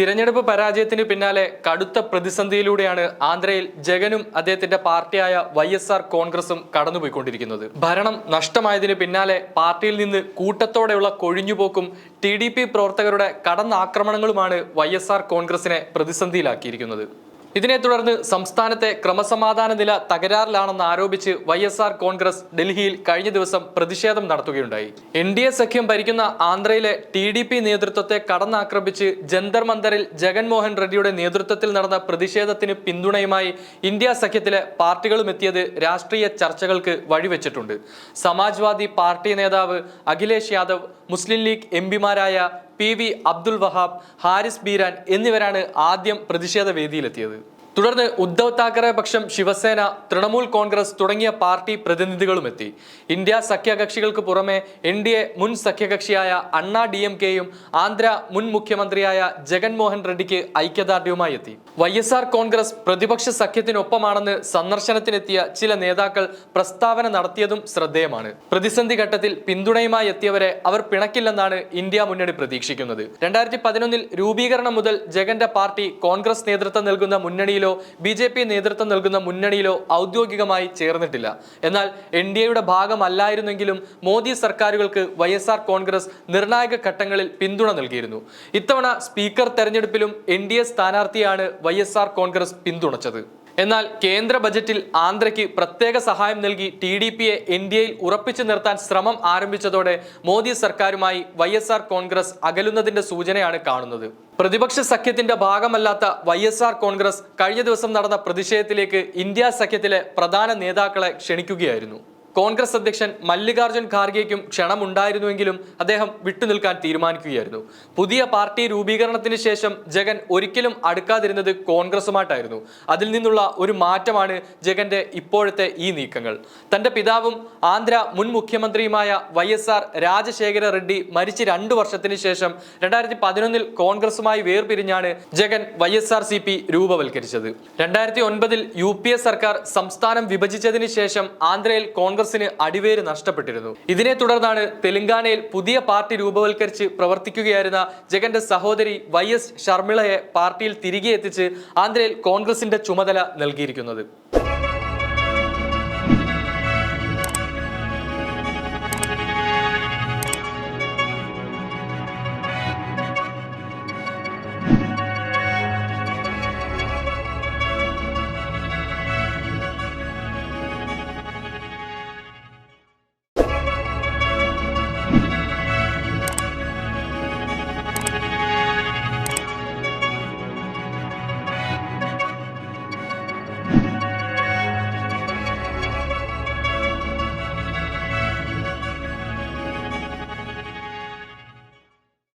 തിരഞ്ഞെടുപ്പ് പരാജയത്തിന് പിന്നാലെ കടുത്ത പ്രതിസന്ധിയിലൂടെയാണ് ആന്ധ്രയിൽ ജഗനും അദ്ദേഹത്തിന്റെ പാർട്ടിയായ വൈ എസ് ആർ കോൺഗ്രസും കടന്നുപോയിക്കൊണ്ടിരിക്കുന്നത്. ഭരണം നഷ്ടമായതിന് പിന്നാലെ പാർട്ടിയിൽ നിന്ന് കൂട്ടത്തോടെയുള്ള കൊഴിഞ്ഞുപോക്കും ടി ഡി പി പ്രവർത്തകരുടെ കടന്നാക്രമണങ്ങളുമാണ് വൈ എസ് ആർ കോൺഗ്രസിനെ പ്രതിസന്ധിയിലാക്കിയിരിക്കുന്നത്. ഇതിനെ തുടർന്ന് സംസ്ഥാനത്തെ ക്രമസമാധാന നില തകരാറിലാണെന്ന് ആരോപിച്ച് വൈ എസ് ആർ കോൺഗ്രസ് ഡൽഹിയിൽ കഴിഞ്ഞ ദിവസം പ്രതിഷേധം നടത്തുകയുണ്ടായി. എൻ ഡി എ സഖ്യം ഭരിക്കുന്ന ആന്ധ്രയിലെ ടി ഡി പി നേതൃത്വത്തെ കടന്നാക്രമിച്ച് ജന്തർ മന്ദറിൽ ജഗൻമോഹൻ റെഡ്ഡിയുടെ നേതൃത്വത്തിൽ നടന്ന പ്രതിഷേധത്തിന് പിന്തുണയുമായി ഇന്ത്യ സഖ്യത്തിലെ പാർട്ടികളും എത്തിയത് രാഷ്ട്രീയ ചർച്ചകൾക്ക് വഴിവെച്ചിട്ടുണ്ട്. സമാജ്വാദി പാർട്ടി നേതാവ് അഖിലേഷ് യാദവ് മുസ്ലിം ലീഗ് എം പിമാരായ പി വി അബ്ദുൽ വഹാബ് ഹാരിസ് ബീരാൻ എന്നിവരാണ് ആദ്യം പ്രതിഷേധ വേദിയിലെത്തിയത്. തുടർന്ന് ഉദ്ധവ് താക്കറെ പക്ഷം ശിവസേന തൃണമൂൽ കോൺഗ്രസ് തുടങ്ങിയ പാർട്ടി പ്രതിനിധികളും എത്തി ഇന്ത്യ സഖ്യകക്ഷികൾക്ക് പുറമെ എൻ ഡി എ മുൻ സഖ്യകക്ഷിയായ അണ്ണാ ഡി എം കെയും ആന്ധ്ര മുൻ മുഖ്യമന്ത്രിയായ ജഗൻമോഹൻ റെഡ്ഡിക്ക് ഐക്യദാർഢ്യവുമായി എത്തി വൈ എസ് ആർ കോൺഗ്രസ് പ്രതിപക്ഷ സഖ്യത്തിനൊപ്പമാണെന്ന് സന്ദർശനത്തിനെത്തിയ ചില നേതാക്കൾ പ്രസ്താവന നടത്തിയതും ശ്രദ്ധേയമാണ്. പ്രതിസന്ധി ഘട്ടത്തിൽ പിന്തുണയുമായി എത്തിയവരെ അവർ പിണക്കില്ലെന്നാണ് ഇന്ത്യ മുന്നണി പ്രതീക്ഷിക്കുന്നത്. രണ്ടായിരത്തി പതിനൊന്നിൽ രൂപീകരണം മുതൽ ജഗന്റെ പാർട്ടി കോൺഗ്രസ് നേതൃത്വം നൽകുന്ന മുന്നണിയിലോ ബി ജെ പി നേതൃത്വം നൽകുന്ന മുന്നണിയിലോ ഔദ്യോഗികമായി ചേർന്നിട്ടില്ല. എന്നാൽ എൻ ഡി എയുടെ ഭാഗമല്ലായിരുന്നെങ്കിലും മോദി സർക്കാരുകൾക്ക് വൈ എസ് ആർ കോൺഗ്രസ് നിർണായക ഘട്ടങ്ങളിൽ പിന്തുണ നൽകിയിരുന്നു. ഇത്തവണ സ്പീക്കർ തെരഞ്ഞെടുപ്പിലും എൻ ഡി എ സ്ഥാനാർത്ഥിയാണ് വൈ എസ് ആർ കോൺഗ്രസ് പിന്തുണച്ചത്. എന്നാൽ കേന്ദ്ര ബജറ്റിൽ ആന്ധ്രയ്ക്ക് പ്രത്യേക സഹായം നൽകി ടി ഡി പിയെ ഇന്ത്യയിൽ ഉറപ്പിച്ചു നിർത്താൻ ശ്രമം ആരംഭിച്ചതോടെ മോദി സർക്കാരുമായി വൈ എസ് ആർ കോൺഗ്രസ് അകലുന്നതിന്റെ സൂചനയാണ് കാണുന്നത്. പ്രതിപക്ഷ സഖ്യത്തിന്റെ ഭാഗമല്ലാത്ത വൈ എസ് ആർ കോൺഗ്രസ് കഴിഞ്ഞ ദിവസം നടന്ന പ്രതിഷേധത്തിലേക്ക് ഇന്ത്യ സഖ്യത്തിലെ പ്രധാന നേതാക്കളെ ക്ഷണിക്കുകയായിരുന്നു. കോൺഗ്രസ് അധ്യക്ഷൻ മല്ലികാർജുൻ ഖാർഗെയ്ക്കും ക്ഷണമുണ്ടായിരുന്നുവെങ്കിലും അദ്ദേഹം വിട്ടുനിൽക്കാൻ തീരുമാനിക്കുകയായിരുന്നു. പുതിയ പാർട്ടി രൂപീകരണത്തിന് ശേഷം ജഗൻ ഒരിക്കലും അടുക്കാതിരുന്നത് കോൺഗ്രസുമായിട്ടായിരുന്നു. അതിൽ നിന്നുള്ള ഒരു മാറ്റമാണ് ജഗന്റെ ഇപ്പോഴത്തെ ഈ നീക്കങ്ങൾ. തന്റെ പിതാവും ആന്ധ്ര മുൻ മുഖ്യമന്ത്രിയുമായ Y S R Rajasekhara Reddy മരിച്ച് രണ്ടു വർഷത്തിന് ശേഷം രണ്ടായിരത്തി പതിനൊന്നിൽ കോൺഗ്രസുമായി വേർപിരിഞ്ഞാണ് Jagan Y S R C P രൂപവൽക്കരിച്ചത്. രണ്ടായിരത്തി ഒൻപതിൽ യു പി എ സർക്കാർ സംസ്ഥാനം വിഭജിച്ചതിന് ശേഷം ആന്ധ്രയിൽ കോൺഗ്രസിന് അടിവേര് നഷ്ടപ്പെട്ടിരുന്നു. ഇതിനെ തുടർന്നാണ് തെലങ്കാനയിൽ പുതിയ പാർട്ടി രൂപവൽക്കരിച്ച് പ്രവർത്തിക്കുകയായിരുന്ന ജഗന്റെ സഹോദരി വൈ എസ് ഷർമിളയെ പാർട്ടിയിൽ തിരികെ എത്തിച്ച് ആന്ധ്രയിൽ കോൺഗ്രസിന്റെ ചുമതല നൽകിയിരിക്കുന്നത്.